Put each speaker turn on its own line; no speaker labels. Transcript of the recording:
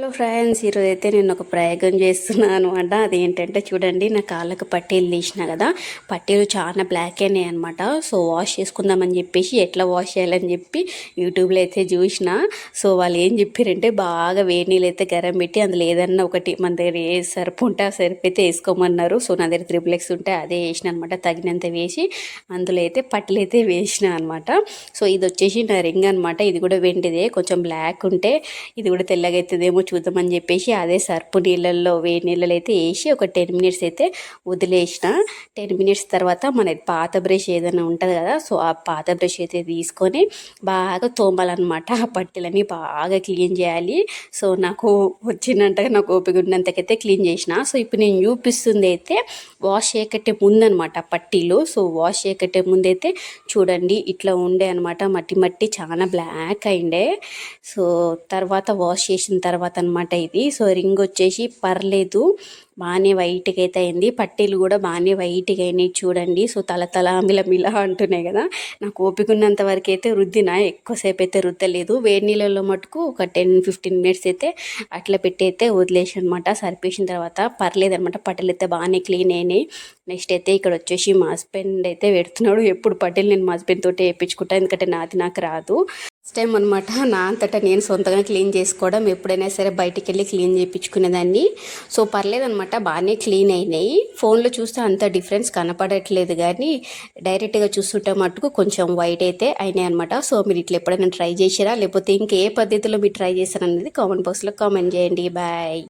Hello friends ఈరోజు అయితే నేను ఒక ప్రయోగం చేస్తున్నాను అంట అదేంటంటే చూడండి నా కాళ్ళకు పట్టీలు తీసిన కదా పట్టీలు చాలా బ్లాక్ అయినాయి అనమాట సో వాష్ చేసుకుందామని చెప్పేసి ఎట్లా వాష్ చేయాలని చెప్పి యూట్యూబ్లో అయితే చూసిన. సో వాళ్ళు ఏం చెప్పారంటే బాగా వేడి నీళ్ళు అయితే గరం పెట్టి అందులో ఏదన్నా ఒకటి మన దగ్గర ఏ సరుపు ఉంటే ఆ సరుపు అయితే వేసుకోమన్నారు. సో నా దగ్గర త్రిబుల్ ఎక్స్ ఉంటే అదే వేసిన అనమాట తగినంత వేసి అందులో అయితే పట్టీలు అయితే వేసిన అనమాట సో ఇది వచ్చేసి నా రింగ్ అనమాట ఇది కూడా వెండిదే కొంచెం బ్లాక్ ఉంటే ఇది కూడా తెల్లగా అవుతుందేమో చూద్దామని చెప్పేసి అదే సర్పు నీళ్ళల్లో వేడి నీళ్ళలో అయితే వేసి ఒక టెన్ మినిట్స్ అయితే వదిలేసిన. టెన్ మినిట్స్ తర్వాత మన పాత బ్రష్ ఏదైనా ఉంటుంది కదా సో ఆ పాత బ్రష్ అయితే తీసుకొని బాగా తోమాలన్నమాట. ఆ పట్టీలని బాగా క్లీన్ చేయాలి. సో నాకు వచ్చినంతగా నాకు ఓపిక ఉన్నంతకైతే క్లీన్ చేసిన. సో ఇప్పుడు నేను చూపిస్తుంది అయితే వాష్ చేయకట్టే ముందనమాట పట్టీలు. సో వాష్ చేయకట్టే ముందైతే చూడండి ఇట్లా ఉండే అనమాట మట్టి మట్టి చాలా బ్లాక్ అయిండే. సో తర్వాత వాష్ చేసిన తర్వాత అనమాట ఇది. సో రింగ్ వచ్చేసి పర్లేదు. బాగానే వైట్గా అయితే అయింది. పట్టీలు కూడా బాగానే వైట్గా అయినాయి చూడండి. సో తల తల మిలమిల అంటున్నాయి కదా. నాకు ఓపిక ఉన్నంత వరకు అయితే రుద్దిన ఎక్కువసేపు అయితే రుద్దలేదు. వేడి నీళ్ళలో మటుకు ఒక టెన్ ఫిఫ్టీన్ మినిట్స్ అయితే అట్లా పెట్టి అయితే వదిలేసి అనమాట సరిపేసిన తర్వాత పర్లేదు అనమాట అయితే బాగానే క్లీన్ అయినాయి. నెక్స్ట్ అయితే ఇక్కడ వచ్చేసి మా హస్బెండ్ అయితే పెడుతున్నాడు. ఎప్పుడు పటేల్ నేను మా హస్బెండ్ తోటే వేయించుకుంటా. ఎందుకంటే నాది నాకు రాదు. ఫస్ట్ టైం అనమాట నా అంతటా నేను సొంతంగా క్లీన్ చేసుకోవడం. ఎప్పుడైనా సరే బయటికి వెళ్ళి క్లీన్ చేయించుకునేదాన్ని. సో పర్లేదనమాట బాగానే క్లీన్ అయినాయి. ఫోన్లో చూస్తే అంత డిఫరెన్స్ కనపడట్లేదు కానీ డైరెక్ట్గా చూస్తుంటే మటుకు కొంచెం వైట్ అయితే అయినాయి అనమాట సో మీరు ఇట్లా ఎప్పుడైనా ట్రై చేసారా లేకపోతే ఇంకే పద్ధతిలో మీరు ట్రై చేశారనేది కామెంట్ బాక్స్లో కామెంట్ చేయండి. బాయ్.